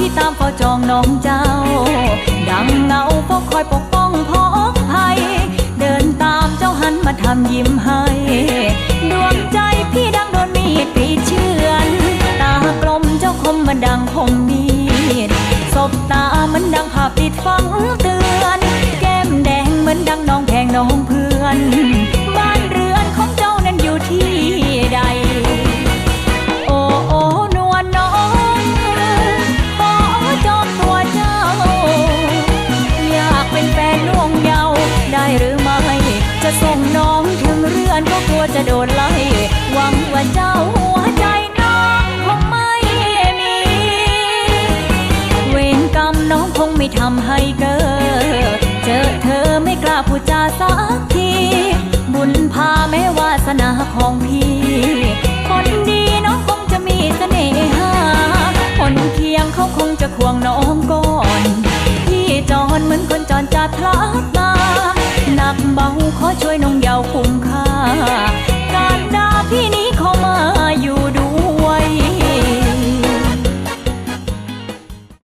ที่ตามพ่อจองน้องเจ้า ดังเงาเฝ้าคอยปกป้องพ้องภัย เดินตามเจ้าหันมาทำยิ้มให้ ดวงใจพี่ดังโดนมีดกรีเชือนตากลมเจ้าคมมันดังคมมีดศบตามันดังภาพติดฝังเตือน แก้มแดงเหมือนดังน้องแพงน้องเพื่อน จะส่งน้องถึงเรือนก็กลัวจะโดนไล่หวังว่าเจ้าหัวใจน้องคงไม่มี เวรกรรมน้องคงไม่ทำให้เกิดเจอเธอไม่กล้าพูดจาสักที บุญพาแม้วาสนาของพี่ คนดีน้องคงจะมีเสน่หาคนเคียงเขาคงจะควงน้องก่อน พี่จอนเหมือนคนจรจัดพลัด มาห